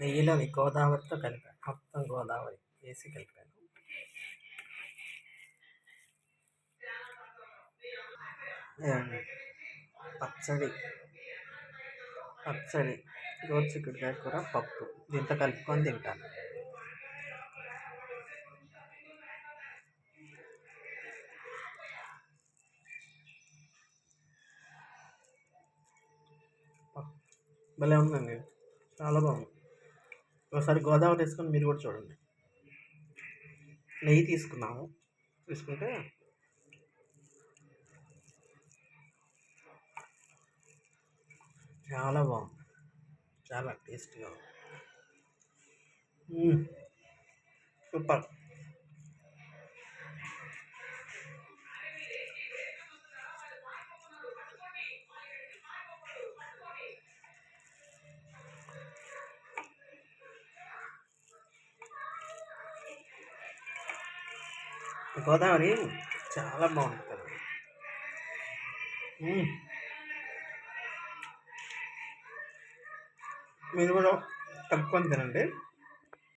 నెయ్యిలోని గోదావరితో కలిపాను. మొత్తం గోదావరి వేసి కలిపాను. పచ్చడి పచ్చడి గోరుచిక్కుడుకాయ కూర పప్పు. దీంతో కలుపుకొని తింటాను. భలే ఉందండి. చాలా బాగుంది. ఒకసారి గోదావరి వేసుకొని మీరు కూడా చూడండి. నెయ్యి తీసుకున్నాము. తీసుకుంటే చాలా బాగుంది. చాలా టేస్ట్గా ఉంది. సూపర్. గోదావరి చాలా బాగుంటుంది. మీరు కూడా కలుపుకొని తినండి